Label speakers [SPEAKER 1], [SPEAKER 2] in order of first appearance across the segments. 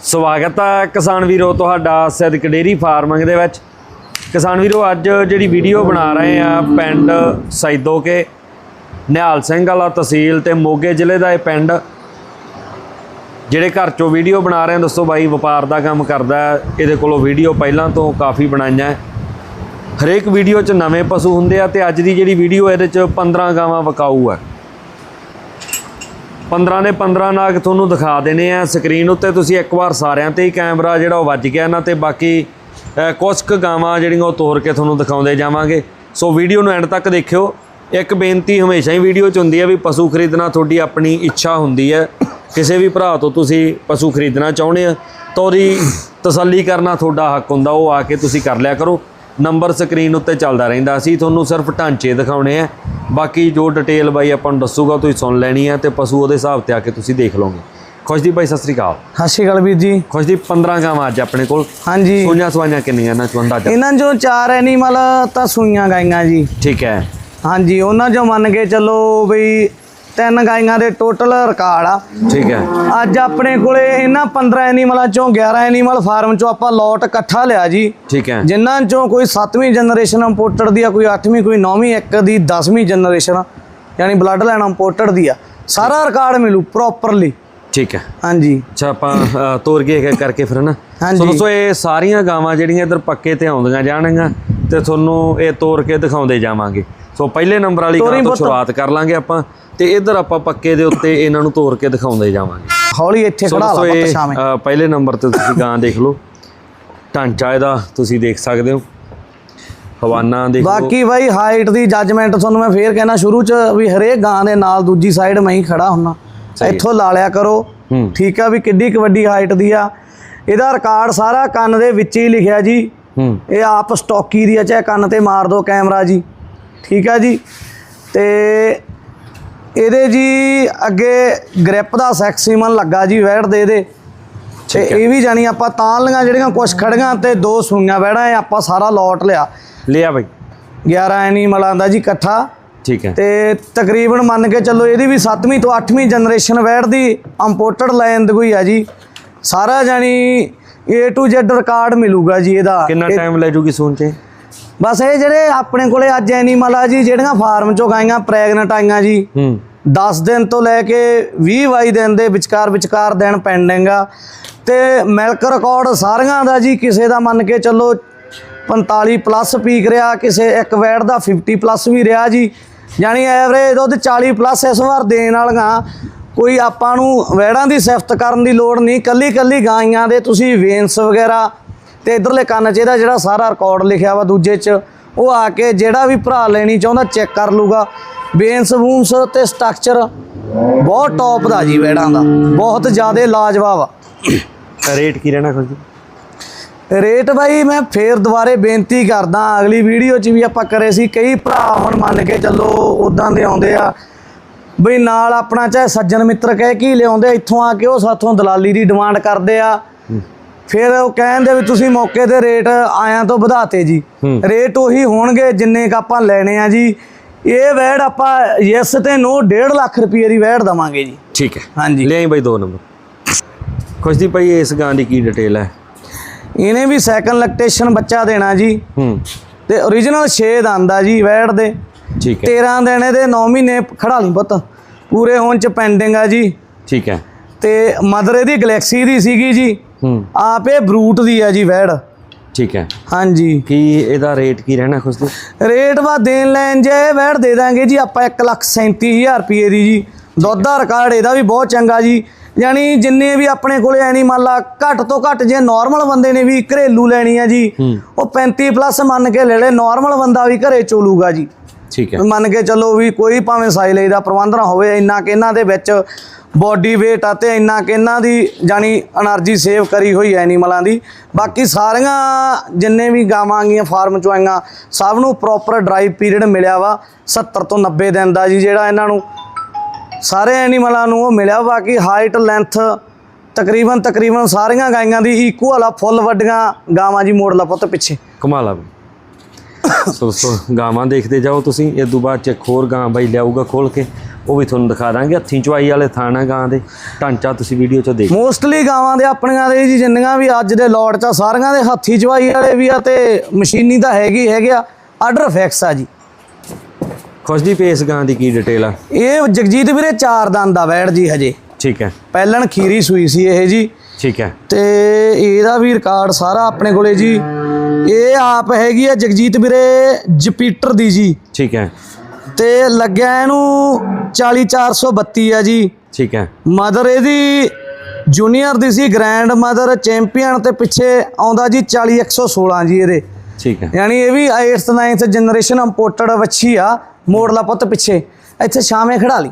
[SPEAKER 1] ਸਵਾਗਤ ਹੈ ਕਿਸਾਨ ਵੀਰੋ ਤੁਹਾਡਾ ਸਿੱਧਕ ਡੇਰੀ ਫਾਰਮਿੰਗ ਦੇ ਵਿੱਚ। ਕਿਸਾਨ ਵੀਰੋ, ਅੱਜ ਜਿਹੜੀ ਵੀਡੀਓ ਬਣਾ ਰਹੇ ਆ ਪਿੰਡ ਸੈਦੋਕੇ, ਨਿਹਾਲ ਸਿੰਘ ਵਾਲਾ ਤਹਿਸੀਲ ਤੇ ਮੋਗੇ ਜ਼ਿਲ੍ਹੇ ਦਾ ਇਹ ਪਿੰਡ। ਜਿਹੜੇ ਘਰ ਚੋਂ ਵੀਡੀਓ ਬਣਾ ਰਹੇ ਆ ਦੋਸਤੋ ਬਾਈ, ਵਪਾਰ ਦਾ ਕੰਮ ਕਰਦਾ ਇਹਦੇ ਕੋਲੋਂ ਵੀਡੀਓ ਪਹਿਲਾਂ ਤੋਂ ਕਾਫੀ ਬਣਾਈਆਂ ਹੈ। ਹਰੇਕ ਵੀਡੀਓ 'ਚ ਨਵੇਂ ਪਸ਼ੂ ਹੁੰਦੇ ਆ ਤੇ ਅੱਜ ਦੀ ਜਿਹੜੀ ਵੀਡੀਓ ਇਹਦੇ 'ਚ 15 ਗਾਵਾਂ ਵਕਾਊ ਆ 15 ਨੇ 15 ਨਾਗ ਤੁਹਾਨੂੰ ਦਿਖਾ ਦੇਣੇ ਆ ਸਕਰੀਨ ਉੱਤੇ। ਤੁਸੀਂ ਇੱਕ ਵਾਰ ਸਾਰਿਆਂ ਤੇ ਹੀ ਕੈਮਰਾ ਜਿਹੜਾ ਉਹ ਵੱਜ ਗਿਆ ਨਾ ਤੇ। ਬਾਕੀ ਅ, ਕੁ ਗਾਵਾਂ ਜਿਹੜੀਆਂ ਉਹ ਤੋਰ ਕੇ ਤੁਹਾਨੂੰ ਦਿਖਾਉਂਦੇ ਜਾਵਾਂਗੇ। ਸੋ ਵੀਡੀਓ ਨੂੰ ਐਂਡ ਤੱਕ ਦੇਖਿਓ। ਇੱਕ ਬੇਨਤੀ ਹਮੇਸ਼ਾ ਹੀ ਵੀਡੀਓ 'ਚ ਹੁੰਦੀ ਹੈ ਵੀ ਪਸ਼ੂ ਖਰੀਦਣਾ ਤੁਹਾਡੀ ਆਪਣੀ ਇੱਛਾ ਹੁੰਦੀ ਹੈ ਕਿਸੇ ਵੀ ਭਰਾ ਤੋਂ ਤੁਸੀਂ ਪਸ਼ੂ ਖਰੀਦਣਾ ਚਾਹੁੰਦੇ ਆ ਤਾਂ ਉਹਦੀ ਤਸੱਲੀ ਕਰਨਾ ਤੁਹਾਡਾ ਹੱਕ ਹੁੰਦਾ ਉਹ ਆ ਕੇ ਤੁਸੀਂ ਕਰ ਲਿਆ ਕਰੋ। ਨੰਬਰ ਸਕਰੀਨ ਉੱਤੇ ਚੱਲਦਾ ਰਹਿੰਦਾ ਅਸੀਂ ਤੁਹਾਨੂੰ ਸਿਰਫ ਢਾਂਚੇ ਦਿਖਾਉਣੇ ਆ। ਬਾਕੀ ਜੋ ਡਿਟੇਲ ਬਾਈ ਆਪਾਂ ਨੂੰ ਦੱਸੂਗਾ ਤੁਸੀਂ ਸੁਣ ਲੈਣੀ ਹੈ ਤੇ ਪਸ਼ੂ ਉਹਦੇ ਹਿਸਾਬ ਤੇ ਆ ਕੇ ਤੁਸੀਂ ਦੇਖ ਲਓਗੇ। ਖੁਸ਼ਦੀਪ ਬਾਈ ਸਤਿ ਸ੍ਰੀ ਅਕਾਲ।
[SPEAKER 2] ਸਤਿ ਸ਼੍ਰੀ ਅਕਾਲ ਵੀਰ ਜੀ।
[SPEAKER 1] ਖੁਸ਼ਦੀਪ 15 ਗਾਵਾਂ ਅੱਜ ਆਪਣੇ ਕੋਲ।
[SPEAKER 2] ਹਾਂਜੀ।
[SPEAKER 1] ਸੂਈਆਂ ਸਵਾਈਆਂ ਕਿੰਨੀਆਂ ਇਹਨਾਂ ਚੋਂ ਅੰਦਾਜ਼ਾ?
[SPEAKER 2] ਇਹਨਾਂ ਚੋਂ ਚਾਰ ਐਨੀਮਲ ਤਾਂ ਸੂਈਆਂ ਗਾਈਆਂ ਜੀ।
[SPEAKER 1] ਠੀਕ ਹੈ।
[SPEAKER 2] ਹਾਂਜੀ ਉਹਨਾਂ ਚੋਂ ਮੰਨ ਕੇ ਚੱਲੋ ਬਈ ਤਿੰਨ ਗਾਈਆਂ ਦੇ ਟੋਟਲ ਰਿਕਾਰਡ ਆ।
[SPEAKER 1] ਠੀਕ ਹੈ।
[SPEAKER 2] ਅੱਜ ਆਪਣੇ ਕੋਲੇ ਇਹਨਾਂ 15 ਐਨੀਮਲਾਂ ਚੋਂ 11 ਐਨੀਮਲ ਫਾਰਮ ਚੋਂ ਆਪਾਂ ਲੋਟ ਇਕੱਠਾ ਲਿਆ ਜੀ।
[SPEAKER 1] ਠੀਕ ਹੈ।
[SPEAKER 2] ਜਿਨ੍ਹਾਂ ਚੋਂ ਕੋਈ 7ਵੀਂ ਜਨਰੇਸ਼ਨ ਇੰਪੋਰਟਡ ਦੀ ਆ ਕੋਈ 8ਵੀਂ ਕੋਈ 9ਵੀਂ ਇੱਕ ਦੀ 10ਵੀਂ ਜਨਰੇਸ਼ਨ ਯਾਨੀ ਬਲੱਡ ਲਾਈਨ ਇੰਪੋਰਟਡ ਦੀ ਆ। ਸਾਰਾ ਰਿਕਾਰਡ ਮਿਲੂ ਪ੍ਰੋਪਰਲੀ
[SPEAKER 1] ਠੀਕ ਹੈ।
[SPEAKER 2] ਹਾਂਜੀ।
[SPEAKER 1] ਅੱਛਾ ਆਪਾਂ ਤੋਰ ਕੇ ਇੱਕ ਕਰਕੇ ਫਿਰ ਨਾ। ਸੋ ਦੋਸਤੋ ਇਹ ਸਾਰੀਆਂ ਗਾਵਾਂ ਜਿਹੜੀਆਂ ਇੱਧਰ ਪੱਕੇ ਤੇ ਆਉਂਦੀਆਂ ਜਾਣਗੀਆਂ ਤੇ ਤੁਹਾਨੂੰ ਇਹ ਤੋਰ ਕੇ ਦਿਖਾਉਂਦੇ ਜਾਵਾਂਗੇ। ਸੋ ਪਹਿਲੇ ਨੰਬਰ ਵਾਲੀ
[SPEAKER 2] ਤੋਰੀ
[SPEAKER 1] ਤੋਂ। ਸ਼ੁਰੂਆਤ ਕਰ ਲਾਂਗੇ ਆਪਾਂ ਤੇ ਇੱਧਰ ਆਪਾਂ ਪੱਕੇ ਦੇ ਉੱਤੇ ਇਹਨਾਂ ਨੂੰ ਤੋਰ ਕੇ ਦਿਖਾਉਂਦੇ ਜਾਵਾਂਗੇ।
[SPEAKER 2] ਹੌਲੀ ਇੱਥੇ ਖੜਾ ਲਾ ਪੁੱਤ ਸ਼ਾਮੇ
[SPEAKER 1] ਪਹਿਲੇ ਨੰਬਰ ਤੇ ਤੁਸੀਂ ਗਾਂ ਦੇਖ ਲਓ। ਢਾਂਚਾ ਇਹਦਾ ਤੁਸੀਂ ਦੇਖ ਸਕਦੇ ਹੋ। ਹਵਾਨਾ ਦੇਖ
[SPEAKER 2] ਬਾਕੀ ਬਾਈ ਹਾਈਟ ਦੀ ਜੱਜਮੈਂਟ ਤੁਹਾਨੂੰ ਮੈਂ ਫੇਰ ਕਹਿਣਾ ਸ਼ੁਰੂ ਚ ਵੀ ਹਰੇਕ ਗਾਂ ਦੇ ਨਾਲ ਦੂਜੀ ਸਾਈਡ ਮੈਂ ਹੀ ਖੜਾ ਹੁੰਨਾ ਇੱਥੋਂ ਲਾ ਲਿਆ ਕਰੋ। ਠੀਕ ਆ ਵੀ ਕਿੱਡੀ ਕੁ ਵੱਡੀ ਹਾਈਟ ਦੀ ਆ। ਇਹਦਾ ਰਿਕਾਰਡ ਸਾਰਾ ਕੰਨ ਦੇ ਵਿੱਚ ਹੀ ਲਿਖਿਆ ਜੀ। ਇਹ ਆਪ ਸਟਾਕੀ ਦੀ ਆ ਚਾਹੇ ਕੰਨ ਤੇ ਮਾਰ ਦਿਓ ਕੈਮਰਾ ਜੀ। ਠੀਕ ਆ ਜੀ। ਤੇ ਇਹਦੇ ਜੀ ਅੱਗੇ ਗ੍ਰਿਪ ਦਾ ਸੈਕਸੀਮਨ ਲੱਗਾ ਜੀ ਵੈੜ ਦੇ ਇਹਦੇ। ਤੇ ਇਹ ਵੀ ਜਾਣੀ ਆਪਾਂ ਤਾਂ ਲੀਆਂ ਜਿਹੜੀਆਂ ਕੁਛ ਖੜੀਆਂ ਤੇ ਦੋ ਸੂਈਆਂ ਵੈੜਾਂ ਇਹ ਆਪਾਂ ਸਾਰਾ ਲੋਟ ਲਿਆ।
[SPEAKER 1] ਲਿਆ ਬਾਈ।
[SPEAKER 2] 11 ਐਨੀਮਲਾਂ ਦਾ ਜੀ ਇਕੱਠਾ।
[SPEAKER 1] ਠੀਕ ਹੈ
[SPEAKER 2] ਤੇ ਤਕਰੀਬਨ ਮੰਨ ਕੇ ਚੱਲੋ ਇਹਦੀ ਵੀ 7ਵੀਂ ਤੋਂ 8ਵੀਂ ਜਨਰੇਸ਼ਨ ਵੈੜ ਦੀ ਇੰਪੋਰਟਡ ਲਾਈਨ ਦੀ ਕੋਈ ਆ ਜੀ। ਸਾਰਾ ਜਾਨੀ A to Z ਰਿਕਾਰਡ ਮਿਲੂਗਾ ਜੀ ਇਹਦਾ।
[SPEAKER 1] ਕਿੰਨਾ ਟਾਈਮ ਲੈ ਜੂਗੀ ਸੂਣ
[SPEAKER 2] ਬਸ ਇਹ ਜਿਹੜੇ ਆਪਣੇ ਕੋਲੇ ਅੱਜ ਐਨੀਮਲ ਆ ਜੀ ਜਿਹੜੀਆਂ ਫਾਰਮ ਚੋਂ ਗਾਈਆਂ ਪ੍ਰੈਗਨੈਂਟ ਆਈਆਂ ਜੀ
[SPEAKER 1] ਹੂੰ।
[SPEAKER 2] 10 ਦਿਨ ਤੋਂ ਲੈ ਕੇ 20 22 ਦਿਨ ਦੇ ਵਿਚਕਾਰ ਵਿਚਕਾਰ ਦਿਨ ਪੈਂਡਿੰਗ ਆ। ਤੇ ਮਿਲਕ ਰਿਕਾਰਡ ਸਾਰੀਆਂ ਦਾ ਜੀ ਕਿਸੇ ਦਾ ਮੰਨ ਕੇ ਚੱਲੋ 45 ਪਲੱਸ ਪੀਕ ਰਿਹਾ ਕਿਸੇ ਇੱਕ ਵੈਟ ਦਾ 50 ਪਲੱਸ ਵੀ ਰਿਹਾ ਜੀ। ਯਾਨੀ ਐਵਰੇਜ ਦੁੱਧ 40 ਪਲੱਸ ਇਸ ਵਾਰ ਦੇਣ ਵਾਲੀਆਂ ਕੋਈ ਆਪਾਂ ਨੂੰ ਵੈੜਾਂ ਦੀ ਸਿਫਤ ਕਰਨ ਦੀ ਲੋੜ ਨਹੀਂ। ਕੱਲੀ ਕੱਲੀ ਗਾਈਆਂ ਦੇ ਤੁਸੀਂ ਵੇਨਸ ਵਗੈਰਾ ਤੇ ਇਧਰਲੇ ਕੰਨ 'ਚ ਇਹਦਾ ਜਿਹੜਾ ਸਾਰਾ ਰਿਕਾਰਡ ਲਿਖਿਆ ਵਾ ਦੂਜੇ 'ਚ ਉਹ ਆ ਕੇ ਜਿਹੜਾ ਵੀ ਭਰਾ ਲੈਣੀ ਚਾਹੁੰਦਾ ਚੈੱਕ ਕਰ ਲੂਗਾ। ਬੇਨਸ ਵੂਨਸ ਤੇ ਸਟਰਕਚਰ ਬਹੁਤ ਟੌਪ ਦਾ ਜੀ ਵੈੜਾਂ ਦਾ। ਬਹੁਤ ਜ਼ਿਆਦਾ ਲਾਜਵਾਬ ਆ।
[SPEAKER 1] ਰੇਟ ਕੀ ਰਹਿਣਾ ਖੁਸ਼ਦੀਪ
[SPEAKER 2] ਰੇਟ ਬਾਈ ਮੈਂ ਫੇਰ ਦੁਬਾਰੇ ਬੇਨਤੀ ਕਰਦਾ ਅਗਲੀ ਵੀਡੀਓ 'ਚ ਵੀ ਆਪਾਂ ਕਰੇ ਸੀ ਕਈ ਭਰਾ ਹੁਣ ਮੰਨ ਕੇ ਚੱਲੋ ਉਦਾਂ ਦੇ ਆਉਂਦੇ ਆ। ਬਈ ਨਾਲ ਆਪਣਾ ਚਾਹੇ ਸੱਜਣ ਮਿੱਤਰ ਕਹਿ ਕੀ ਲਿਆਉਂਦੇ ਇੱਥੋਂ ਆ ਕੇ ਉਹ ਸਾਥੋਂ ਦਲਾਲੀ ਦੀ ਡਿਮਾਂਡ ਕਰਦੇ ਆ। ਫਿਰ ਉਹ ਕਹਿੰਦੇ ਵੀ ਤੁਸੀਂ ਮੌਕੇ ਤੇ ਰੇਟ ਆਇਆਂ ਤੋਂ ਵਧਾਤੇ ਜੀ। ਰੇਟ ਉਹੀ ਹੋਣਗੇ ਜਿੰਨੇ ਕ ਆਪਾਂ ਲੈਣੇ ਆ ਜੀ। ਇਹ ਵੈੜ ਆਪਾਂ ਯੈਸ ਤੇ ਨੋ 1.5 ਲੱਖ ਰੁਪਏ ਦੀ ਵੈੜ ਦਵਾਂਗੇ ਜੀ।
[SPEAKER 1] ਠੀਕ ਹੈ।
[SPEAKER 2] ਹਾਂਜੀ।
[SPEAKER 1] ਲਿਆਈ ਬਾਈ ਦੋ ਨੰਬਰ। ਖੁਸ਼ਦੀਪ ਭਾਈ ਇਸ ਗਾਂ ਦੀ ਕੀ ਡਿਟੇਲ ਹੈ?
[SPEAKER 2] ਇਹਨੇ ਵੀ ਸੈਕੰਡ ਲੈਕਟੇਸ਼ਨ ਬੱਚਾ ਦੇਣਾ ਜੀ।
[SPEAKER 1] ਹੂੰ।
[SPEAKER 2] ਤੇ origignal 6 ਦੰਦ ਜੀ ਵੈੜ ਦੇ।
[SPEAKER 1] ਠੀਕ ਹੈ।
[SPEAKER 2] 13 ਦਿਨ ਇਹਦੇ 9 ਮਹੀਨੇ ਖੜਾ ਲਈ ਪੁੱਤ। ਪੂਰੇ ਹੋਣ ਚ ਪੈਂਡਿੰਗ ਆ ਜੀ।
[SPEAKER 1] ਠੀਕ ਹੈ।
[SPEAKER 2] ਤੇ ਮਦਰ ਇਹਦੀ ਗੈਲੈਕਸੀ ਦੀ ਸੀਗੀ ਜੀ।
[SPEAKER 1] ਹੂੰ।
[SPEAKER 2] ਆਪ ਇਹ ਬਰੂਟ ਦੀ ਆ ਜੀ ਵੈੜ।
[SPEAKER 1] ਠੀਕ ਹੈ।
[SPEAKER 2] ਹਾਂਜੀ।
[SPEAKER 1] ਕੀ ਇਹਦਾ ਰੇਟ ਕੀ ਰਹਿਣਾ ਖੁਸ਼ਦੀਪ
[SPEAKER 2] ਰੇਟ ਵਾ ਦੇਣ ਲੈਣ ਜੇ ਵੈੜ ਦੇ ਦਾਂਗੇ ਜੀ ਆਪਾਂ 137000 ਰੁਪਏ ਦੀ ਜੀ। ਦੁੱਧ ਦਾ ਰਿਕਾਰਡ ਇਹਦਾ ਵੀ ਬਹੁਤ ਚੰਗਾ ਜੀ। ਯਾਨੀ ਜਿੰਨੇ ਵੀ ਆਪਣੇ ਕੋਲੇ ਐਨੀਮਲ ਆ ਘੱਟ ਤੋਂ ਘੱਟ ਜੇ ਨਾਰਮਲ ਬੰਦੇ ਨੇ ਵੀ ਘਰੇਲੂ ਲੈਣੀ ਆ ਜੀ
[SPEAKER 1] ਹੂੰ।
[SPEAKER 2] ਉਹ 35 ਪਲੱਸ ਮੰਨ ਕੇ ਲੈ ਲੈ ਨਾਰਮਲ ਬੰਦਾ ਵੀ ਘਰੇ ਚੋਲੂਗਾ ਜੀ।
[SPEAKER 1] ਠੀਕ ਹੈ।
[SPEAKER 2] ਮੰਨ ਕੇ ਚੱਲੋ ਵੀ ਕੋਈ ਭਾਵੇਂ ਸਾਈ ਲਈ ਦਾ ਪ੍ਰਬੰਧ ਨਾ ਹੋਵੇ ਇੰਨਾ ਕਿ ਇਹਨਾਂ ਦੇ ਵਿੱਚ ਬੋਡੀ ਵੇਟ ਆ ਤੇ ਇੰਨਾ ਕਿ ਇਹਨਾਂ ਦੀ ਜਾਨੀ એનર્ਜੀ ਸੇਵ ਕਰੀ ਹੋਈ ਐਨੀਮਲਾਂ ਦੀ। ਬਾਕੀ ਸਾਰੀਆਂ ਜਿੰਨੇ ਵੀ ਗਾਵਾਂ ਗੀਆਂ ਫਾਰਮ ਚੋਂ ਆਈਆਂ ਸਭ ਨੂੰ ਪ੍ਰੋਪਰ ਡਰਾਈ ਪੀਰੀਅਡ ਮਿਲਿਆ ਵਾ। 70 ਤੋਂ 90 ਦਿਨ ਦਾ ਜੀ ਜਿਹੜਾ ਇਹਨਾਂ ਨੂੰ ਸਾਰੇ ਐਨੀਮਲਾਂ ਨੂੰ ਉਹ ਮਿਲਿਆ। ਬਾਕੀ ਹਾਈਟ ਲੈਂਥ ਤਕਰੀਬਨ ਤਕਰੀਬਨ ਸਾਰੀਆਂ ਗਾਈਆਂ ਦੀ ਇਕੁਅਲ ਆ ਫੁੱਲ ਵੱਡੀਆਂ ਗਾਵਾਂ ਜੀ ਮੋੜ ਲਾ ਪੁੱਤ ਪਿੱਛੇ।
[SPEAKER 1] ਕਮਾਲ ਆ ਸੋ ਸੋ ਗਾਵਾਂ ਦੇਖਦੇ ਜਾਓ ਤੁਸੀਂ। ਇਹ ਤੋਂ ਬਾਅਦ ਚ ਇੱਕ ਹੋਰ ਗਾਂ ਬਾਈ ਲਿਆਊਗਾ ਖੋਲ ਕੇ। ਉਹ ਵੀ ਤੁਹਾਨੂੰ ਦਿਖਾ ਦਾਂਗੇ। ਹੱਥੀਂ ਚਵਾਈ ਵਾਲੇ ਥਾਣਾ ਗਾਂ ਦੇ। ਢਾਂਚਾ ਤੁਸੀਂ ਵੀਡੀਓ 'ਚ ਦੇਖ
[SPEAKER 2] ਮੋਸਟਲੀ ਗਾਵਾਂ ਦੇ ਆਪਣੀਆਂ ਦੇ ਜੀ ਜਿੰਨੀਆਂ ਵੀ ਅੱਜ ਦੇ ਲੋਟ 'ਚ ਸਾਰੀਆਂ ਦੇ ਹੱਥੀ ਚਵਾਈ ਵਾਲੇ ਵੀ ਆ ਤੇ ਮਸ਼ੀਨੀ ਤਾਂ ਹੈਗੀ ਹੈਗੇ ਆ। ਆਰਡਰ ਫਿਕਸ ਆ ਜੀ।
[SPEAKER 1] ਖੁਸ਼ਦੀ ਪੇਸ ਗਾਂ ਦੀ ਕੀ ਡਿਟੇਲ ਆ?
[SPEAKER 2] ਇਹ ਜਗਜੀਤ ਵੀਰੇ ਚਾਰ ਦੰਦ ਦਾ ਵੈੜ ਜੀ ਹਜੇ।
[SPEAKER 1] ਠੀਕ ਹੈ।
[SPEAKER 2] ਪਹਿਲਣ ਖੀਰੀ ਸੂਈ ਸੀ ਇਹ ਜੀ।
[SPEAKER 1] ਠੀਕ ਹੈ।
[SPEAKER 2] ਤੇ ਇਹਦਾ ਵੀ ਰਿਕਾਰਡ ਸਾਰਾ ਆਪਣੇ ਕੋਲੇ ਜੀ। ਇਹ ਆਪ ਹੈਗੀ ਆ ਜਗਜੀਤ ਵੀਰੇ ਜਪੀਟਰ ਦੀ ਜੀ।
[SPEAKER 1] ਠੀਕ ਹੈ।
[SPEAKER 2] ਤੇ ਲੱਗਿਆ ਇਹਨੂੰ 40432 ਆ ਜੀ।
[SPEAKER 1] ਠੀਕ ਹੈ।
[SPEAKER 2] ਮਦਰ ਇਹਦੀ ਜੂਨੀਅਰ ਦੀ ਸੀ ਗ੍ਰੈਂਡ ਮਦਰ ਚੈਂਪੀਅਨ ਤੇ ਪਿੱਛੇ ਆਉਂਦਾ ਜੀ 40116 ਜੀ ਇਹਦੇ।
[SPEAKER 1] ਠੀਕ ਹੈ।
[SPEAKER 2] ਯਾਨੀ ਇਹ ਵੀ 8th 9th ਜਨਰੇਸ਼ਨ ਇੰਪੋਰਟਡ ਵੱਛੀ ਆ ਮੋੜਲਾ ਪੁੱਤ ਪਿੱਛੇ। ਇੱਥੇ ਸ਼ਾਮੇ ਖੜਾ ਲਈ।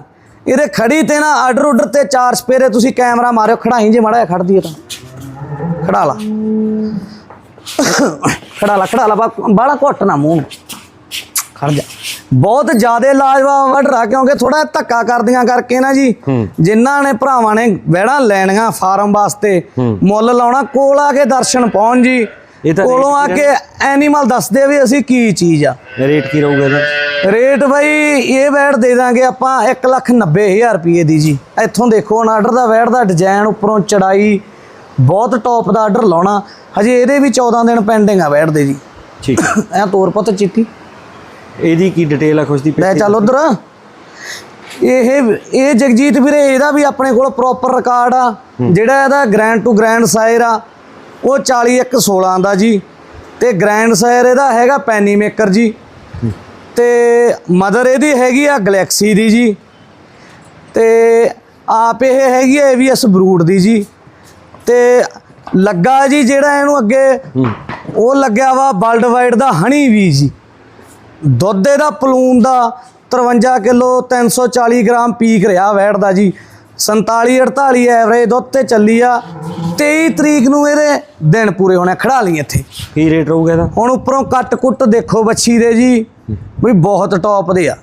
[SPEAKER 2] ਇਹਦੇ ਖੜੀ ਤੇ ਨਾ ਆਰਡਰ ਆਰਡਰ ਤੇ ਚਾਰ ਸਪੇਰੇ ਤੁਸੀਂ ਕੈਮਰਾ ਮਾਰਿਓ ਖੜਾਈ ਜੇ ਮੜਾ ਖੜਦੀ ਹੈ ਤਾਂ। ਖੜਾ ਲਾ। ਖੜਾ ਲਾ ਖੜਾ ਲਾ ਬਾਲਾ ਘੁੱਟ ਨਾ ਮੂੰਹ ਨੂੰ। ਖੜ ਜਾ। ਬਹੁਤ ਜ਼ਿਆਦਾ ਲਾਜਵਾਬ ਵਡਰਾ ਕਿਉਂਕਿ ਥੋੜਾ ਧੱਕਾ ਕਰਦੀਆਂ ਕਰਕੇ ਨਾ ਜੀ ਜਿਨ੍ਹਾਂ ਨੇ ਭਰਾਵਾਂ ਨੇ ਵਹਿੜਾਂ ਲੈਣੀਆਂ ਫਾਰਮ ਵਾਸਤੇ ਮੁੱਲ ਲਾਉਣਾ ਕੋਲ ਆ ਕੇ ਦਰਸ਼ਨ ਪਾਉਣ ਜੀ ਕੋਲੋਂ ਆ ਕੇ ਐਨੀਮਲ ਦੱਸਦੇ ਵੀ ਅਸੀਂ ਕੀ ਚੀਜ਼ ਆ।
[SPEAKER 1] ਰੇਟ ਕੀ ਰਹੂਗਾ ਇਹਦਾ?
[SPEAKER 2] ਰੇਟ ਬਾਈ ਇਹ ਵੈੜ ਦੇ ਦਾਂਗੇ ਆਪਾਂ 190000 ਰੁਪਏ ਦੀ ਜੀ। ਇੱਥੋਂ ਦੇਖੋ ਹੁਣ ਆਰਡਰ ਦਾ ਵੈੜ ਦਾ ਡਿਜ਼ਾਈਨ ਉੱਪਰੋਂ ਚੜਾਈ ਬਹੁਤ ਟੌਪ ਦਾ ਆਰਡਰ ਲਾਉਣਾ। ਹਜੇ ਇਹਦੇ ਵੀ 14 ਦਿਨ ਪੈਂਡਿੰਗ ਆ ਵੈੜ ਦੇ ਜੀ।
[SPEAKER 1] ਠੀਕ ਹੈ।
[SPEAKER 2] ਐ ਤੋਰ ਪੁੱਤ ਚਿੱਟੀ
[SPEAKER 1] ਇਹਦੀ ਕੀ ਡਿਟੇਲ ਆ ਖੁਸ਼ਦੀ
[SPEAKER 2] ਲੈ ਚੱਲ ਉਧਰ। ਇਹ ਇਹ ਜਗਜੀਤ ਵੀਰੇ ਇਹਦਾ ਵੀ ਆਪਣੇ ਕੋਲ ਪ੍ਰੋਪਰ ਰਿਕਾਰਡ ਆ। ਜਿਹੜਾ ਇਹਦਾ ਗ੍ਰੈਂਡ ਟੂ ਗ੍ਰੈਂਡ ਸਾਇਰ ਆ ਉਹ 40116 ਦਾ ਜੀ। ਤੇ ਗ੍ਰੈਂਡ ਸਾਇਰ ਇਹਦਾ ਹੈਗਾ ਪੈਨੀ ਮੇਕਰ ਜੀ। ਤੇ ਮਦਰ ਇਹਦੀ ਹੈਗੀ ਆ ਗੈਲੈਕਸੀ ਦੀ ਜੀ। ਤੇ ਆਪ ਇਹ ਹੈਗੀ ਆ ਏਵੀਐਸ ਬਰੂਡ ਦੀ ਜੀ। ਤੇ ਲੱਗਾ ਜੀ ਜਿਹੜਾ ਇਹਨੂੰ ਅੱਗੇ ਉਹ ਲੱਗਿਆ ਵਾ ਵਰਲਡ ਵਾਈਡ ਦਾ ਹਣੀ ਵੀ ਜੀ। ਦੁੱਧ ਇਹਦਾ ਪਲੂਨ ਦਾ 53 ਕਿਲੋ 340 ਗ੍ਰਾਮ ਪੀਕ ਰਿਹਾ ਵੈਟ ਦਾ ਜੀ। 47 48 ਐਵਰੇਜ ਦੁੱਧ ਤੇ ਚੱਲੀ ਆ। 23 ਤਰੀਕ ਨੂੰ ਇਹਦੇ ਦਿਨ ਪੂਰੇ ਹੋਣੇ ਖੜਾ ਲਈ ਇੱਥੇ।
[SPEAKER 1] ਕੀ ਰੇਟ ਰਹੂਗਾ ਇਹਦਾ?
[SPEAKER 2] ਹੁਣ ਉੱਪਰੋਂ ਕੱਟ ਕੁੱਟ ਦੇਖੋ ਬੱਚੀ ਦੇ ਜੀ ਵੀ ਬਹੁਤ ਟੌਪ ਦੇ ਆ।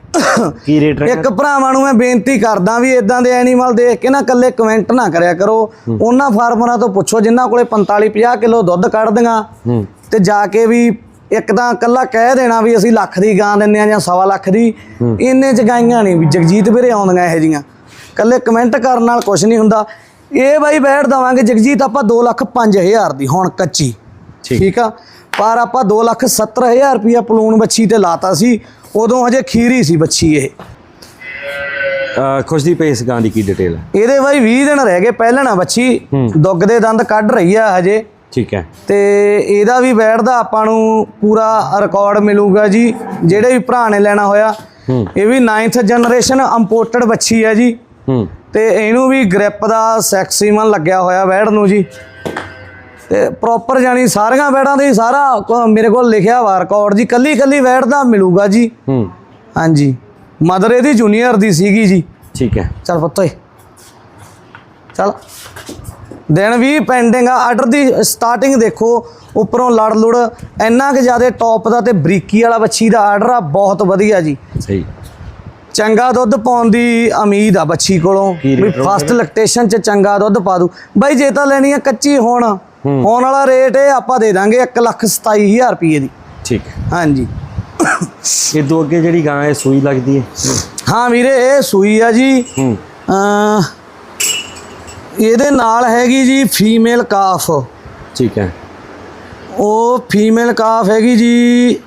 [SPEAKER 1] ਕੀ ਰੇਟ
[SPEAKER 2] ਇੱਕ ਭਰਾਵਾਂ ਨੂੰ ਮੈਂ ਬੇਨਤੀ ਕਰਦਾ ਵੀ ਇਦਾਂ ਦੇ ਐਨੀਮਲ ਦੇਖ ਕੇ ਨਾ ਕੱਲੇ ਕਮੈਂਟ ਨਾ ਕਰਿਆ ਕਰੋ। ਉਹਨਾਂ ਫਾਰਮਰਾਂ ਤੋਂ ਪੁੱਛੋ ਜਿਨ੍ਹਾਂ ਕੋਲੇ 45 50 ਕਿਲੋ ਦੁੱਧ ਕੱਢਦੀਆਂ ਤੇ ਜਾ ਕੇ ਵੀ ਇੱਕ ਤਾਂ ਕੱਲਾ ਕਹਿ ਦੇਣਾ ਵੀ ਅਸੀਂ ਲੱਖ ਦੀ ਗਾਂ ਦਿੰਦੇ ਆ ਜਾਂ ਸਵਾ ਲੱਖ ਦੀ। ਇੰਨੇ ਚ ਗਾਈਆਂ ਨਹੀਂ ਵੀ ਜਗਜੀਤ ਵੀਰੇ ਆਉਂਦੀਆਂ ਇਹੋ ਜੀਆਂ ਕੱਲੇ ਕਮੈਂਟ ਕਰਨ ਨਾਲ ਕੁਝ ਨਹੀਂ ਹੁੰਦਾ। ਇਹ ਬਾਈ ਬੈਠ ਦਵਾਂਗੇ ਜਗਜੀਤ ਆਪਾਂ 2 ਲੱਖ 5000 ਦੀ ਹੁਣ ਕੱਚੀ।
[SPEAKER 1] ਠੀਕ।
[SPEAKER 2] ਆ? ਪਰ ਆਪਾਂ 2 ਲੱਖ 70000 ਰੁਪਿਆ ਪਲੂਣ ਬੱਚੀ ਤੇ ਲਾਤਾ ਸੀ ਉਦੋਂ ਹਜੇ ਖੀਰੀ ਸੀ ਬੱਚੀ ਇਹ।
[SPEAKER 1] ਅਹ ਖੁਸ਼ਦੀ ਪੇਸ ਗਾਂ ਦੀ ਕੀ ਡਿਟੇਲ ਹੈ?
[SPEAKER 2] ਇਹਦੇ ਬਾਈ 20 ਦਿਨ ਰਹਿ ਗਏ ਪਹਿਲਾਂ ਨਾ ਬੱਚੀ ਦੁੱਗ ਦੇ ਦੰਦ ਕੱਢ ਰਹੀ ਆ ਹਜੇ।
[SPEAKER 1] ਠੀਕ ਹੈ।
[SPEAKER 2] ਤੇ ਇਹਦਾ ਵੀ ਬੈਠਦਾ ਆਪਾਂ ਨੂੰ ਪੂਰਾ ਰਿਕਾਰਡ ਮਿਲੂਗਾ ਜੀ ਜਿਹੜੇ ਵੀ ਭਰਾ ਨੇ ਲੈਣਾ ਹੋਇਆ। ਇਹ ਵੀ 9th ਜਨਰੇਸ਼ਨ ਇੰਪੋਰਟਡ ਬੱਚੀ ਹੈ ਜੀ। ਤੇ ਇਹਨੂੰ ਵੀ ਗ੍ਰਿਪ ਦਾ ਸੈਕਸੀਮਨ ਲੱਗਿਆ ਹੋਇਆ ਬੈੜ ਨੂੰ ਜੀ। ਤੇ ਪ੍ਰੋਪਰ ਜਾਨੀ ਸਾਰੀਆਂ ਬੈੜਾਂ ਦੇ ਸਾਰਾ ਮੇਰੇ ਕੋਲ ਲਿਖਿਆ ਵਾ ਰਿਕਾਰਡ ਜੀ। ਕੱਲੀ ਕੱਲੀ ਬੈੜ ਦਾ ਮਿਲੂਗਾ ਜੀ।
[SPEAKER 1] ਹੂੰ।
[SPEAKER 2] ਹਾਂਜੀ। ਮਦਰ ਇਹਦੀ ਜੂਨੀਅਰ ਦੀ ਸੀਗੀ ਜੀ।
[SPEAKER 1] ਠੀਕ ਹੈ।
[SPEAKER 2] ਚੱਲ ਪੁੱਤ ਚੱਲ। ਦਿਨ ਵੀ ਪੈਂਡਿੰਗ ਆ। ਆਰਡਰ ਦੀ ਸਟਾਰਟਿੰਗ ਦੇਖੋ। ਉੱਪਰੋਂ ਲੜ ਲੁੜ। ਇੰਨਾ ਕਿ ਜ਼ਿਆਦਾ ਟੌਪ ਦਾ ਤੇ ਬਰੀਕੀ ਵਾਲਾ ਬੱਚੀ ਦਾ ਆਰਡਰ ਆ। ਬਹੁਤ ਵਧੀਆ ਜੀ।
[SPEAKER 1] ਸਹੀ।
[SPEAKER 2] ਚੰਗਾ ਦੁੱਧ ਪਾਉਣ ਦੀ ਉਮੀਦ ਆ ਬੱਚੀ ਕੋਲੋਂ। ਵੀ ਫਸਟ ਲੈਕਟੇਸ਼ਨ ਚ ਚੰਗਾ ਦੁੱਧ ਪਾ ਦੂ ਬਾਈ ਜੇ ਤਾਂ ਲੈਣੀ ਆ ਕੱਚੀ ਹੁਣ। ਹੋਣ ਵਾਲਾ ਰੇਟ ਇਹ ਆਪਾਂ ਦੇ ਦਾਂਗੇ 127000 ਰੁਪਏ ਦੀ।
[SPEAKER 1] ਠੀਕ। ਹੈ
[SPEAKER 2] ਹਾਂਜੀ।
[SPEAKER 1] ਇਹ ਤੋਂ ਅੱਗੇ ਜਿਹੜੀ ਗਾਂ ਹੈ ਸੂਈ ਲੱਗਦੀ ਹੈ?
[SPEAKER 2] ਹਾਂ ਵੀਰੇ ਇਹ ਸੂਈ ਆ ਜੀ। ਇਹਦੇ ਨਾਲ ਹੈਗੀ ਜੀ ਫੀਮੇਲ ਕਾਫ।
[SPEAKER 1] ਠੀਕ ਹੈ।
[SPEAKER 2] ਉਹ ਫੀਮੇਲ ਕਾਫ ਹੈਗੀ ਜੀ।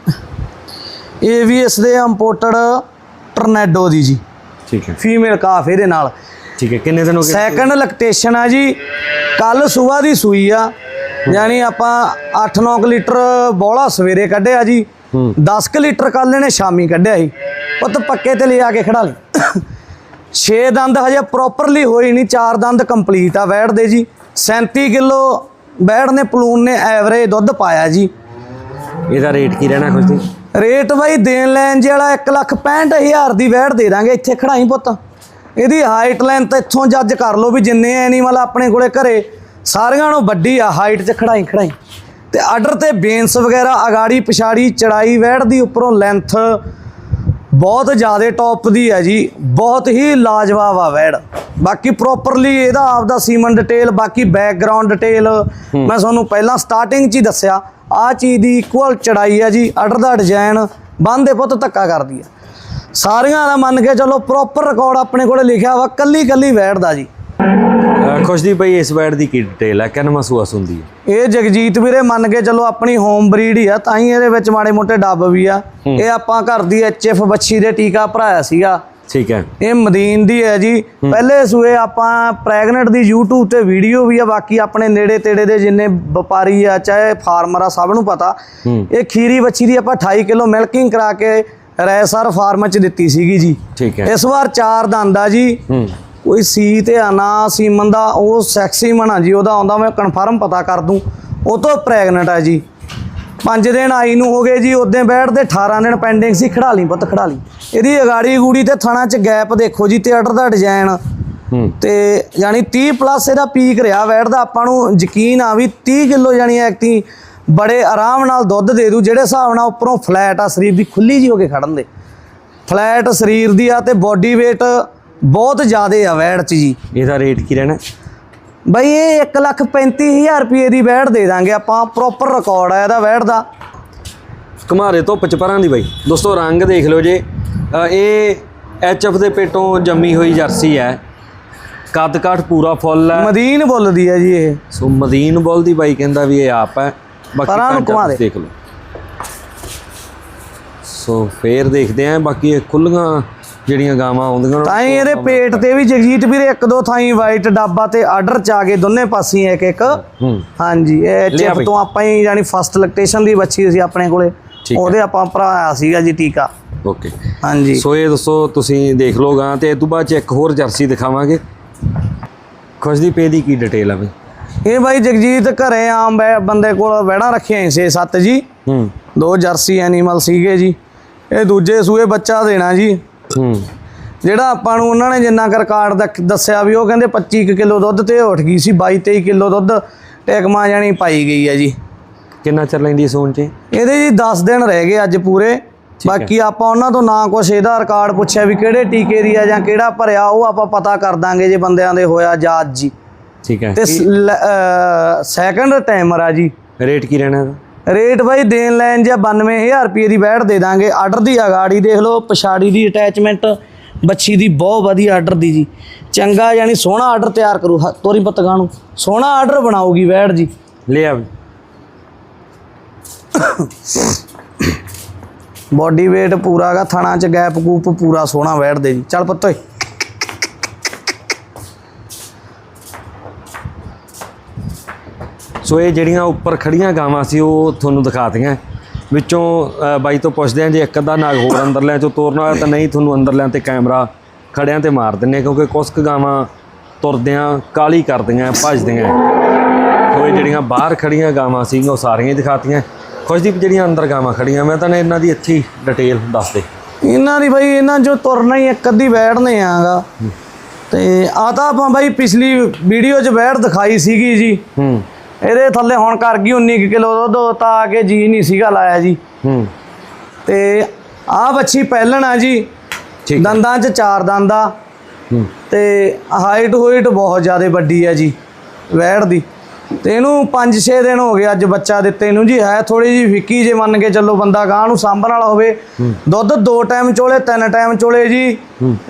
[SPEAKER 2] ਇਹ ਵੀ ਇਸ ਦੇ ਇੰਪੋਰਟਡ ਟਰਨੈਡੋ ਦੀ ਜੀ।
[SPEAKER 1] ਠੀਕ ਹੈ।
[SPEAKER 2] ਫੀਮੇਲ ਕਾਫ ਇਹਦੇ ਨਾਲ।
[SPEAKER 1] ਠੀਕ ਹੈ ਕਿੰਨੇ ਦਿਨ ਹੋ ਗਏ?
[SPEAKER 2] ਸੈਕੰਡ ਲੈਕਟੇਸ਼ਨ ਆ ਜੀ। ਕੱਲ ਸਵੇਰ ਦੀ ਸੂਈ ਆ। ਯਾਨੀ ਆਪਾਂ 8-9 ਲੀਟਰ ਬੋਲਾ ਸਵੇਰੇ ਕੱਢਿਆ ਜੀ। 10 ਲੀਟਰ ਕੱਲ ਨੇ ਸ਼ਾਮੀ ਕੱਢਿਆ ਸੀ ਪੁੱਤ ਪੱਕੇ ਤੇ ਲਿਆ ਕੇ ਖੜਾ ਲਈ। 6 ਦੰਦ ਹਜੇ ਪ੍ਰੋਪਰਲੀ ਹੋਈ ਨਹੀਂ 4 ਦੰਦ ਕੰਪਲੀਟ ਆ ਵੈੜ ਦੇ ਜੀ। 37 ਕਿਲੋ ਵੈੜ ਨੇ ਪਲੂਨ ਨੇ ਐਵਰੇਜ ਦੁੱਧ ਪਾਇਆ ਜੀ।
[SPEAKER 1] ਇਹਦਾ ਰੇਟ ਕੀ ਰਹਿਣਾ ਖੁਸ਼ਦੀ?
[SPEAKER 2] ਰੇਟ ਬਾਈ ਦੇਣ ਲੈਣ ਜੇ ਵਾਲਾ 165000 ਦੀ ਵੈੜ ਦੇ ਦਾਂਗੇ ਇੱਥੇ ਖੜਾਈ ਪੁੱਤ। ਇਹਦੀ ਹਾਈਟ ਲੈਂਥ ਇੱਥੋਂ ਜੱਜ ਕਰ ਲਓ ਵੀ ਜਿੰਨੇ ਐਨੀਮਲ ਆਪਣੇ ਕੋਲੇ ਘਰੇ ਸਾਰਿਆਂ ਨੂੰ ਵੱਡੀ ਆ ਹਾਈਟ 'ਚ ਖੜਾਈ ਖੜਾਈ। ਤੇ ਆਰਡਰ ਤੇ ਬੇਨਸ ਵਗੈਰਾ ਅਗਾੜੀ ਪਿਛਾੜੀ ਚੜਾਈ ਵੈੜ ਦੀ ਉੱਪਰੋਂ ਲੈਂਥ ਬਹੁਤ ਜ਼ਿਆਦਾ ਟੌਪ ਦੀ ਹੈ ਜੀ ਬਹੁਤ ਹੀ ਲਾਜਵਾਬ ਆ ਵੈੜ। ਬਾਕੀ ਪ੍ਰੋਪਰਲੀ ਇਹਦਾ ਆਪਦਾ ਸੀਮਨ ਡਿਟੇਲ ਬਾਕੀ ਬੈਕਗ੍ਰਾਉਂਡ ਡਿਟੇਲ ਮੈਂ ਤੁਹਾਨੂੰ ਪਹਿਲਾਂ ਸਟਾਰਟਿੰਗ 'ਚ ਹੀ ਦੱਸਿਆ ਆ ਚੀਜ਼ ਦੀ ਇਕੁਅਲ ਚੜਾਈ ਆ ਜੀ ਆਰਡਰ ਦਾ ਡਿਜ਼ਾਈਨ ਬੰਦੇ ਪੁੱਤ ਧੱਕਾ ਕਰਦੀ ਆ। ਸਾਰੀਆਂ ਦਾ ਮੰਨ ਕੇ ਚਲੋ ਪ੍ਰੋਪਰ ਰਿਕਾਰਡ ਆਪਣੇ ਕੋਲੇ ਲਿਖਿਆ ਵਾ ਕੱਲੀ ਕੱਲੀ ਵੈੜ ਦਾ ਜੀ।
[SPEAKER 1] ਖੁਸ਼ਦੀਪ ਭਾਈ ਇਸ ਬੈਡ ਦੀ ਕੀ ਡਿਟੇਲ ਹੈ ਕਿੰਨਾ ਮਹਿਸੂਸ ਹੁੰਦੀ ਹੈ
[SPEAKER 2] ਇਹ ਜਗਜੀਤ ਵੀਰੇ ਮੰਨ ਕੇ ਚਲੋ ਆਪਣੀ ਹੋਮ ਬਰੀਡ ਹੀ ਆ ਤਾਂ ਹੀ ਇਹਦੇ ਵਿੱਚ ਮਾੜੇ ਮੋਟੇ ਡੱਬ ਵੀ ਆ। ਇਹ ਆਪਾਂ ਘਰ ਦੀ ਐਚਐਫ ਬੱਚੀ ਦੇ ਟੀਕਾ ਭਰਾਇਆ ਸੀਗਾ।
[SPEAKER 1] ਠੀਕ ਹੈ।
[SPEAKER 2] ਇਹ ਮਦੀਨ ਦੀ ਹੈ ਜੀ। ਪਹਿਲੇ ਸੂਏ ਆਪਾਂ ਪ੍ਰੈਗਨੈਂਟ ਦੀ YouTube ਤੇ ਵੀਡੀਓ ਵੀ ਆ ਬਾਕੀ ਆਪਣੇ ਨੇੜੇ ਤੇੜੇ ਦੇ ਜਿੰਨੇ ਵਪਾਰੀ ਆ ਚਾਹੇ ਫਾਰਮਰ ਆ ਸਭ ਨੂੰ ਪਤਾ। ਇਹ ਖੀਰੀ ਬੱਚੀ ਦੀ ਆਪਾਂ 28 ਕਿਲੋ ਮਿਲਕਿੰਗ ਕਰਾ ਕੇ ਰੈਸਰ ਫਾਰਮ ਚ ਦਿੱਤੀ ਸੀਗੀ ਜੀ।
[SPEAKER 1] ਠੀਕ ਹੈ।
[SPEAKER 2] ਇਸ ਵਾਰ ਚਾਰ ਦੰਦ ਆ ਜੀ। ਕੋਈ ਸੀ ਤੇ ਆ ਨਾ ਸੀਮਨ ਦਾ ਉਹ ਸੈਕਸੀ ਮਨਾ ਜੀ ਉਹਦਾ ਆਉਂਦਾ ਮੈਂ ਕਨਫਰਮ ਪਤਾ ਕਰ ਦੂੰ। ਉਹ ਤੋਂ ਪ੍ਰੈਗਨੈਂਟ ਆ ਜੀ। ਪੰਜ ਦਿਨ ਆਈ ਨੂੰ ਹੋ ਗਏ ਜੀ ਉਦੋਂ ਬੈਠਦੇ 18 ਦਿਨ ਪੈਂਡਿੰਗ ਸੀ ਖੜਾ ਲਈ ਪੁੱਤ ਖੜਾ ਲਈ। ਇਹਦੀ ਅਗਾੜੀ ਗੂੜੀ ਤੇ ਥਣਾ ਚ ਗੈਪ ਦੇਖੋ ਜੀ ਤੇ ਅਡਰ ਦਾ ਡਿਜ਼ਾਈਨ ਤੇ ਯਾਨੀ 30 ਪਲੱਸ ਇਹਦਾ ਪੀਕ ਰਿਹਾ ਬੈਠਦਾ ਆਪਾਂ ਨੂੰ ਯਕੀਨ ਆ ਵੀ 30 ਕਿਲੋ ਯਾਨੀ ਐਕਟੀ ਬੜੇ ਆਰਾਮ ਨਾਲ ਦੁੱਧ ਦੇ ਦੂ ਜਿਹੜੇ ਹਿਸਾਬ ਨਾਲ ਉੱਪਰੋਂ ਫਲੈਟ ਆ ਸਰੀਰ ਦੀ ਖੁੱਲੀ ਜੀ ਹੋ ਕੇ ਖੜਨ ਦੇ। ਫਲੈਟ ਸਰੀਰ ਦੀ ਆ ਤੇ ਬੋਡੀ weight ਬਹੁਤ ਜ਼ਿਆਦੇ ਆ ਵੈੜ ਚ ਜੀ।
[SPEAKER 1] ਇਹਦਾ ਰੇਟ ਕੀ ਰਹਿਣਾ?
[SPEAKER 2] ਬਈ ਇਹ 135000 ਰੁਪਏ ਦੀ ਵੈੜ ਦੇ ਦਾਂਗੇ ਆਪਾਂ ਪ੍ਰੋਪਰ ਰਿਕਾਰਡ ਆ ਇਹਦਾ ਵੈੜ ਦਾ।
[SPEAKER 1] ਘਮਾਰੇ ਤੋਂ ਪਚਪਰਾਂ ਦੀ ਬਾਈ। ਦੋਸਤੋ ਰੰਗ ਦੇਖ ਲਓ ਜੇ। ਇਹ ਐਚਐਫ ਦੇ ਪੇਟੋਂ ਜੰਮੀ ਹੋਈ ਜਰਸੀ ਹੈ। ਕੱਦ ਕਾਠ ਪੂਰਾ ਫੁੱਲ ਹੈ।
[SPEAKER 2] ਮਦੀਨ ਬੁੱਲਦੀ ਆ ਜੀ ਇਹ।
[SPEAKER 1] ਸੋ ਮਦੀਨ ਬੋਲ ਦੀ ਬਾਈ ਕਹਿੰਦਾ ਵੀ ਇਹ ਆਪ ਹੈ। ਬਾਕੀ
[SPEAKER 2] ਘੁਮਾ
[SPEAKER 1] ਦੇਖ ਲਓ। ਸੋ ਫੇਰ ਦੇਖਦੇ ਆਂ ਬਾਕੀ ਇਹ ਖੁੱਲੀਆਂ ਜਿਹੜੀਆਂ ਗਾਵਾਂ ਆਉਂਦੀਆਂ ਨੇ
[SPEAKER 2] ਤਾਂ ਹੀ ਇਹਦੇ ਪੇਟ ਤੇ ਵੀ ਜਗਜੀਤ ਵੀਰੇ ਇੱਕ ਦੋ ਥਾਈ ਵਾਈਟ ਡੱਬਾ ਤੇ ਆਰਡਰ ਚ ਆ ਗਏ ਦੋਨੇ ਪਾਸੇ ਇੱਕ ਇੱਕ। ਹਾਂਜੀ ਇਹ ਚਿਪ। ਤੋਂ ਆਪਾਂ ਹੀ ਯਾਨੀ ਫਸਟ ਲੈਕਟੇਸ਼ਨ ਦੀ ਬੱਚੀ ਸੀ ਆਪਣੇ ਕੋਲੇ। ਉਹਦੇ ਆਪਾਂ ਭਰਾਇਆ ਸੀਗਾ ਜੀ ਟੀਕਾ।
[SPEAKER 1] ਓਕੇ।
[SPEAKER 2] ਹਾਂਜੀ।
[SPEAKER 1] ਸੋ ਇਹ ਦੱਸੋ ਤੁਸੀਂ ਦੇਖ ਲਓ ਗਾਂ ਤੇ ਇਹ ਤੋਂ ਬਾਅਦ ਚ ਇੱਕ ਹੋਰ ਜਰਸੀ ਦਿਖਾਵਾਂਗੇ। ਖੁਸ਼ਦੀਪ ਇਹਦੀ ਕੀ ਡਿਟੇਲ ਆ ਬਈ?
[SPEAKER 2] ਇਹ ਬਾਈ ਜਗਜੀਤ ਘਰੇ ਆਮ ਬੰਦੇ ਕੋਲ ਵਹਿਣਾ ਰੱਖਿਆ ਸੀ 6-7 ਜੀ।
[SPEAKER 1] ਹੂੰ।
[SPEAKER 2] ਦੋ ਜਰਸੀ ਐਨੀਮਲ ਸੀਗੇ ਜੀ। ਇਹ ਦੂਜੇ ਸੂਏ ਬੱਚਾ ਦੇਣਾ ਜੀ।
[SPEAKER 1] ਹੂੰ।
[SPEAKER 2] ਜਿਹੜਾ ਆਪਾਂ ਨੂੰ ਉਹਨਾਂ ਨੇ ਜਿੰਨਾ ਕੁ ਰਿਕਾਰਡ ਦਕ- ਦੱਸਿਆ ਵੀ ਉਹ ਕਹਿੰਦੇ 25 ਕਿਲੋ ਦੁੱਧ ਤੇ ਉੱਠ ਗਈ ਸੀ 22 23 ਕਿਲੋ ਦੁੱਧ ਟੈਕਮਾ ਜਾਣੀ ਪਾਈ ਗਈ ਹੈ ਜੀ।
[SPEAKER 1] ਕਿੰਨਾ ਚਿਰ ਲੈਂਦੀ ਸੋਨ ਚ
[SPEAKER 2] ਇਹਦੇ ਜੀ 10 ਦਿਨ ਰਹਿ ਗਏ ਅੱਜ ਪੂਰੇ। ਬਾਕੀ ਆਪਾਂ ਉਹਨਾਂ ਤੋਂ ਨਾ ਕੁਛ ਇਹਦਾ ਰਿਕਾਰਡ ਪੁੱਛਿਆ ਵੀ ਕਿਹੜੇ ਟੀਕੇ ਦੀ ਆ ਜਾਂ ਕਿਹੜਾ ਭਰਿਆ ਉਹ ਆਪਾਂ ਪਤਾ ਕਰ ਦਾਂਗੇ ਜੇ ਬੰਦਿਆਂ ਦੇ ਹੋਇਆ ਜਾਂ ਅੱਜ ਜੀ।
[SPEAKER 1] ਠੀਕ ਹੈ।
[SPEAKER 2] ਤੇ ਸੈਕੰਡ ਟਾਈਮਰ ਆ ਜੀ।
[SPEAKER 1] ਰੇਟ ਕੀ ਰਹਿਣਾ ਇਹਦਾ?
[SPEAKER 2] ਰੇਟ ਬਾਈ ਦੇਣ ਲੈਣ ਜਾਂ 92000 ਰੁਪਏ ਦੀ ਬੈਠ ਦੇ ਦਾਂਗੇ। ਆਰਡਰ ਦੀ ਅਗਾੜੀ ਦੇਖ ਲਓ ਪਛਾੜੀ ਦੀ ਅਟੈਚਮੈਂਟ ਬੱਚੀ ਦੀ ਬਹੁਤ ਵਧੀਆ ਆਰਡਰ ਦੀ ਜੀ। ਚੰਗਾ ਯਾਨੀ ਸੋਹਣਾ ਆਰਡਰ ਤਿਆਰ ਕਰੂ ਤੋਰੀ ਪਤਗਾ ਨੂੰ ਸੋਹਣਾ ਆਰਡਰ ਬਣਾਉਗੀ ਬੈਠ ਜੀ।
[SPEAKER 1] ਲੈ ਆ।
[SPEAKER 2] ਬਾਡੀ weight ਪੂਰਾ ਹੈਗਾ ਥਣਾ ਚ ਗੈਪ ਗੂਪ ਪੂਰਾ ਸੋਹਣਾ ਬੈਠ ਦੇ ਜੀ। ਚੱਲ ਪੁੱਤ
[SPEAKER 1] ਸੋ ਇਹ ਜਿਹੜੀਆਂ ਉੱਪਰ ਖੜੀਆਂ ਗਾਵਾਂ ਸੀ ਉਹ ਤੁਹਾਨੂੰ ਦਿਖਾਤੀਆਂ। ਵਿੱਚੋਂ ਬਾਈ ਤੋਂ ਪੁੱਛਦੇ ਆਂ ਜੇ ਇੱਕ ਅੱਧਾ ਨਾਗ ਹੋਰ ਅੰਦਰਲਿਆਂ ਚੋਂ ਤੋਰਨਾ ਹੋਇਆ ਤਾਂ ਨਹੀਂ ਤੁਹਾਨੂੰ ਅੰਦਰਲਿਆਂ ਤੇ ਕੈਮਰਾ ਖੜਿਆਂ ਤੇ ਮਾਰ ਦਿੰਨੇ ਕਿਉਂਕਿ ਕੁਛ ਕੁ ਗਾਵਾਂ ਤੁਰਦਿਆਂ ਕਾਲੀ ਕਰਦੀਆਂ ਭੱਜਦੀਆਂ। ਸੋ ਇਹ ਜਿਹੜੀਆਂ ਬਾਹਰ ਖੜੀਆਂ ਗਾਵਾਂ ਸੀਗੀਆਂ ਉਹ ਸਾਰੀਆਂ ਹੀ ਦਿਖਾਤੀਆਂ। ਖੁਸ਼ਦੀਪ ਜਿਹੜੀਆਂ ਅੰਦਰ ਗਾਵਾਂ ਖੜੀਆਂ ਮੈਂ ਤਾਂ ਇਹਨਾਂ ਦੀ ਇੱਥੇ ਡਿਟੇਲ ਦੱਸ ਦੇ।
[SPEAKER 2] ਇਹਨਾਂ ਦੀ ਬਾਈ ਇਹਨਾਂ ਚੋਂ ਤੁਰਨਾ ਹੀ ਇੱਕ ਅੱਧੀ ਬੈਠਨੇ ਆਗਾ। ਤੇ ਆ ਤਾਂ ਆਪਾਂ ਬਾਈ ਪਿਛਲੀ ਵੀਡੀਓ 'ਚ ਬੈਠ ਦਿਖਾਈ ਸੀਗੀ ਜੀ।
[SPEAKER 1] ਹੂੰ।
[SPEAKER 2] ਇਹਦੇ ਥੱਲੇ ਹੁਣ ਕਰ ਗਈ 19 ਕੁ ਕਿਲੋ ਦੁੱਧ ਤਾਂ ਆ ਕੇ ਜੀ ਨਹੀਂ ਸੀਗਾ ਲਾਇਆ ਜੀ।
[SPEAKER 1] ਹੂੰ।
[SPEAKER 2] ਤੇ ਆ ਬੱਚੀ ਪਹਿਲਣ ਆ ਜੀ। ਦੰਦਾਂ 'ਚ ਚਾਰ ਦੰਦ ਆ। ਤੇ ਹਾਈਟ ਹੋਈਟ ਬਹੁਤ ਜ਼ਿਆਦਾ ਵੱਡੀ ਹੈ ਜੀ ਵੈੜ ਦੀ। ਤੇ ਇਹਨੂੰ 5-6 ਦਿਨ ਹੋ ਗਏ ਅੱਜ ਬੱਚਾ ਦਿੱਤੇ ਨੂੰ ਜੀ ਹੈ ਥੋੜੀ ਜੀ ਫਿੱਕੀ ਜੇ ਮੰਨ ਕੇ ਚੱਲੋ ਬੰਦਾ ਗਾਂ ਨੂੰ ਸਾਂਭਣ ਵਾਲਾ ਹੋਵੇ। ਦੁੱਧ ਦੋ ਟਾਈਮ ਚੋਲੇ ਤਿੰਨ ਟਾਈਮ ਚੋਲੇ ਜੀ।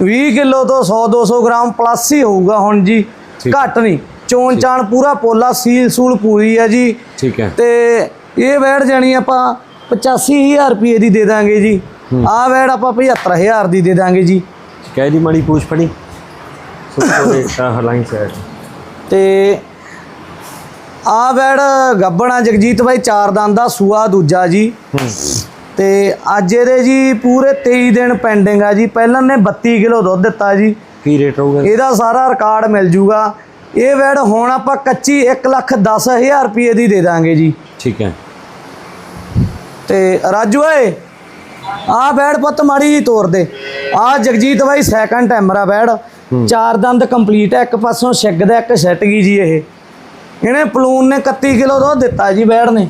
[SPEAKER 2] 20 ਕਿਲੋ ਤੋਂ 100-200 ਗ੍ਰਾਮ ਪਲੱਸ ਹੀ ਹੋਊਗਾ ਹੁਣ ਜੀ। ਘੱਟ ਨਹੀਂ। ਚੋਣ ਚਾਣ ਪੂਰਾ ਪੋਲਾ ਸੀਲ ਸੂਲ ਪੂਰੀ ਹੈ ਜੀ।
[SPEAKER 1] ਠੀਕ ਹੈ।
[SPEAKER 2] ਤੇ ਇਹ ਵੈੜ ਜਾਣੀ ਆਪਾਂ 85000 ਰੁਪਏ ਦੀ ਦੇ ਦਾਂਗੇ ਜੀ। ਆਹ ਵੈੜ ਆਪਾਂ 75000 ਦੀ ਦੇ ਦਾਂਗੇ ਜੀ।
[SPEAKER 1] ਕਹਿ ਦੀ ਮਾੜੀ ਪੂਛ ਫੜੀ। ਸਾਈਡ
[SPEAKER 2] ਤੇ ਆ ਵੈੜ ਗੱਬਣਾ ਜਗਜੀਤ ਬਾਈ ਚਾਰ ਦੰਦ ਦਾ ਸੂਆ ਦੂਜਾ ਜੀ। ਤੇ ਅੱਜ ਇਹਦੇ ਜੀ ਪੂਰੇ 23 ਦਿਨ ਪੈਂਡਿੰਗ ਆ ਜੀ। ਪਹਿਲਾਂ ਨੇ 32 ਕਿਲੋ ਦੁੱਧ ਦਿੱਤਾ ਜੀ।
[SPEAKER 1] ਕੀ ਰੇਟ ਰਹੂਗਾ?
[SPEAKER 2] ਇਹਦਾ ਸਾਰਾ ਰਿਕਾਰਡ ਮਿਲ ਜੂਗਾ। ਇਹ ਵੈੜ ਹੁਣ ਆਪਾਂ ਕੱਚੀ 1 ਲੱਖ 10000 ਰੁਪਏ ਦੀ ਦੇ ਦਾਂਗੇ ਜੀ।
[SPEAKER 1] ਠੀਕ ਹੈ।
[SPEAKER 2] ਤੇ ਰਾਜੂ ਓਏ ਆ ਬੈੜ ਪੁੱਤ ਮਾੜੀ ਜੀ ਤੋਰ ਦੇ। ਆ ਜਗਜੀਤ ਬਾਈ ਸੈਕੰਡ ਟਾਈਮਰ ਆ ਬੈੜ ਚਾਰ ਦੰਦ ਕੰਪਲੀਟ ਹੈ ਇੱਕ ਪਾਸੋਂ ਛਿੱਗ ਦਾ ਇੱਕ ਛੱਟ ਗਈ ਜੀ ਇਹ। ਇਹਨੇ ਪਲੂਨ ਨੇ 31 ਕਿਲੋ ਦੁੱਧ ਦਿੱਤਾ ਜੀ ਬੈੜ ਨੇ।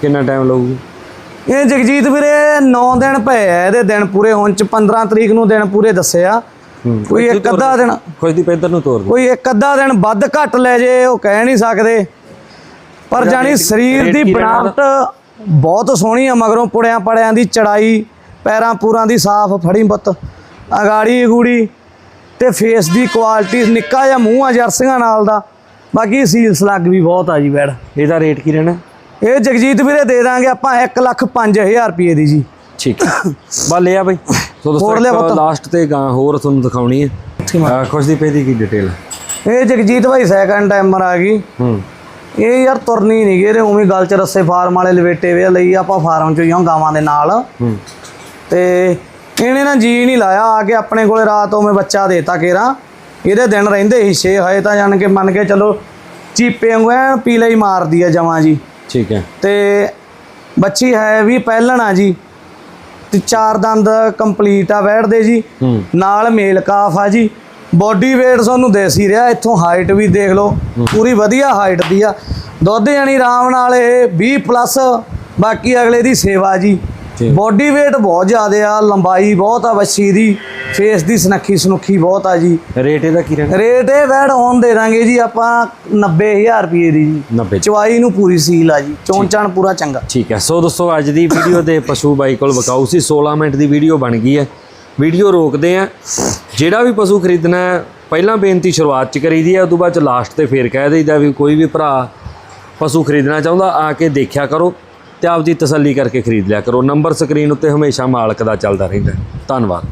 [SPEAKER 1] ਕਿੰਨਾ ਟਾਈਮ ਲਊਗੀ?
[SPEAKER 2] ਇਹ ਜਗਜੀਤ ਵੀਰੇ 9 ਦਿਨ ਪਏ ਆ ਇਹਦੇ ਦਿਨ ਪੂਰੇ ਹੋਣ ਚ 15 ਤਰੀਕ ਨੂੰ ਦਿਨ ਪੂਰੇ ਦੱਸੇ ਆ।
[SPEAKER 1] ਹੂੰ
[SPEAKER 2] ਕੋਈ ਇੱਕ ਅੱਧਾ ਦਿਨ।
[SPEAKER 1] ਖੁਸ਼ ਦੀ ਪੈਦਰ ਨੂੰ ਤੋਰ ਦੇ
[SPEAKER 2] ਕੋਈ ਇੱਕ ਅੱਧਾ ਦਿਨ ਵੱਧ ਘੱਟ ਲੈ ਜੇ ਉਹ ਕਹਿ ਨਹੀਂ ਸਕਦੇ। ਪਰ ਜਾਨੀ ਸਰੀਰ ਦੀ ਬਣਾਵਟ ਬਹੁਤ ਸੋਹਣੀ ਆ ਮਗਰੋਂ ਪੁੜਿਆਂ ਪੜਿਆਂ ਦੀ ਚੜਾਈ ਪੈਰਾਂ ਪੂਰਾਂ ਦੀ ਸਾਫ਼ ਫੜੀ ਪੁੱਤ ਅਗਾੜੀ ਅਗੂੜੀ ਤੇ ਫੇਸ ਦੀ ਕੁਆਲਿਟੀ ਨਿੱਕਾ ਜਿਹਾ ਮੂੰਹ ਆ ਜਰਸੀਆਂ ਨਾਲ ਦਾ। ਬਾਕੀ ਸੀਲ ਸਲੱਗ ਵੀ ਬਹੁਤ ਆ ਜੀ ਬੈੜ
[SPEAKER 1] ਇਹਦਾ ਰੇਟ ਕੀ ਰਹਿਣਾ?
[SPEAKER 2] ਇਹ ਜਗਜੀਤ ਵੀਰੇ ਦੇ ਦਾਂਗੇ ਆਪਾਂ 1 ਲੱਖ 5000 ਰੁਪਏ ਦੀ ਜੀ।
[SPEAKER 1] ਠੀਕ ਬਾ ਲਿਆ ਬਈ। ਸੋ
[SPEAKER 2] ਹੋਰ ਲਿਆ
[SPEAKER 1] ਦੋਸਤੋ
[SPEAKER 2] ਪੁੱਤ।
[SPEAKER 1] ਲਾਸਟ ਤੇ ਗਾਂ ਹੋਰ ਤੁਹਾਨੂੰ ਦਿਖਾਉਣੀ ਹੈ। ਅਹ ਖੁਸ਼ਦੀਪ ਦੀ ਕੀ ਡਿਟੇਲ
[SPEAKER 2] ਇਹ ਜਗਜੀਤ ਭਾਈ ਸੈਕੰਡ ਟਾਈਮਰ ਆ ਗਈ।
[SPEAKER 1] ਹੂੰ।
[SPEAKER 2] ਇਹ ਯਾਰ ਤੁਰਨੀ ਨਹੀਂ ਗਏ ਤੇ ਉਵੇਂ ਗੱਲ ਚ ਰੱਸੇ ਫਾਰਮ ਵਾਲੇ ਲਵੇਟੇ ਵੇ ਲਈ ਆਪਾਂ ਫਾਰਮ ਚ ਹੀ ਹਾਂ ਗਾਵਾਂ ਦੇ ਨਾਲ।
[SPEAKER 1] ਹੂੰ।
[SPEAKER 2] ਤੇ ਇਹਨੇ ਨਾ ਜੀ ਨਹੀਂ ਲਾਇਆ ਆ ਕੇ ਆਪਣੇ ਕੋਲੇ ਰਾਤ ਉਵੇਂ ਬੱਚਾ ਦੇਤਾ ਕੇਰਾ। ਇਹਦੇ ਦਿਨ ਰਹਿੰਦੇ ਹਿੱਸੇ ਹੋਏ ਤਾਂ ਜਾਣ ਕੇ ਮੰਨ ਕੇ ਚਲੋ ਚੀਪੇ ਵਾਂਗੂ ਐਨ ਪੀਲੇ ਹੀ ਮਾਰਦੀ ਆ ਜਮਾਂ ਜੀ।
[SPEAKER 1] ਠੀਕ ਹੈ।
[SPEAKER 2] ਤੇ ਬੱਚੀ ਹੈ ਵੀ ਪਹਿਲਣ ਆ ਜੀ। ਤੇ ਚਾਰ ਦੰਦ ਕੰਪਲੀਟ ਆ ਬੈਠਦੇ ਜੀ।
[SPEAKER 1] ਹੂੰ।
[SPEAKER 2] ਨਾਲ ਮੇਲ ਕਾਫ ਆ ਜੀ। ਬੋਡੀ weight ਤੁਹਾਨੂੰ ਦੇਸ ਹੀ ਰਿਹਾ ਇੱਥੋਂ ਹਾਈਟ ਵੀ ਦੇਖ ਲਓ। ਪੂਰੀ ਵਧੀਆ ਹਾਈਟ ਦੀ ਆ। ਦੁੱਧ ਜਾਨੀ ਆਰਾਮ ਨਾਲ ਇਹ 20 ਪਲੱਸ ਬਾਕੀ ਅਗਲੇ ਦੀ ਸੇਵਾ ਜੀ। ਬੋਡੀ weight ਬਹੁਤ ਜ਼ਿਆਦਾ ਆ ਲੰਬਾਈ ਬਹੁਤ ਆ ਬੱਚੀ ਦੀ। ਫੇਸ ਦੀ ਸੁਨੱਖੀ ਸੁਨੱਖੀ ਬਹੁਤ ਆ ਜੀ।
[SPEAKER 1] ਰੇਟ ਇਹਦਾ ਕੀ ਰਹਿਣਾ
[SPEAKER 2] ਰੇਟ ਇਹ ਵੈੜ ਔਨ ਦੇ ਦਾਂਗੇ ਜੀ ਆਪਾਂ 90000 ਰੁਪਏ ਦੀ ਜੀ।
[SPEAKER 1] 90
[SPEAKER 2] ਚਵਾਈ ਨੂੰ ਪੂਰੀ ਸੀਲ ਆ ਜੀ। ਚੋਣ ਚਾਣ ਪੂਰਾ ਚੰਗਾ।
[SPEAKER 1] ਠੀਕ ਹੈ। ਸੋ ਦੋਸਤੋ ਅੱਜ ਦੀ ਵੀਡੀਓ ਦੇ ਪਸ਼ੂ ਬਾਈ ਕੋਲ ਵਿਕਾਊ ਸੀ। 16 ਮਿੰਟ ਦੀ ਵੀਡੀਓ ਬਣ ਗਈ ਹੈ। ਵੀਡੀਓ ਰੋਕਦੇ ਆ ਜਿਹੜਾ ਵੀ ਪਸ਼ੂ ਖਰੀਦਣਾ ਪਹਿਲਾਂ ਬੇਨਤੀ ਸ਼ੁਰੂਆਤ ਚ ਕਰੀਦੀ ਹੈ ਉਸ ਤੋਂ ਬਾਅਦ ਚ ਲਾਸਟ ਤੇ ਫੇਰ ਕਹਿ ਦਈਦਾ ਵੀ ਕੋਈ ਵੀ ਭਰਾ ਪਸ਼ੂ ਖਰੀਦਣਾ ਚਾਹੁੰਦਾ ਆ ਕੇ ਦੇਖਿਆ ਕਰੋ ਤੇ ਆਪਦੀ ਤਸੱਲੀ ਕਰਕੇ ਖਰੀਦ ਲਿਆ ਕਰੋ। ਨੰਬਰ ਸਕਰੀਨ ਉੱਤੇ ਹਮੇਸ਼ਾ ਮਾਲਕ ਦਾ ਚੱਲਦਾ ਰਹਿੰਦਾ। ਧੰਨਵਾਦ।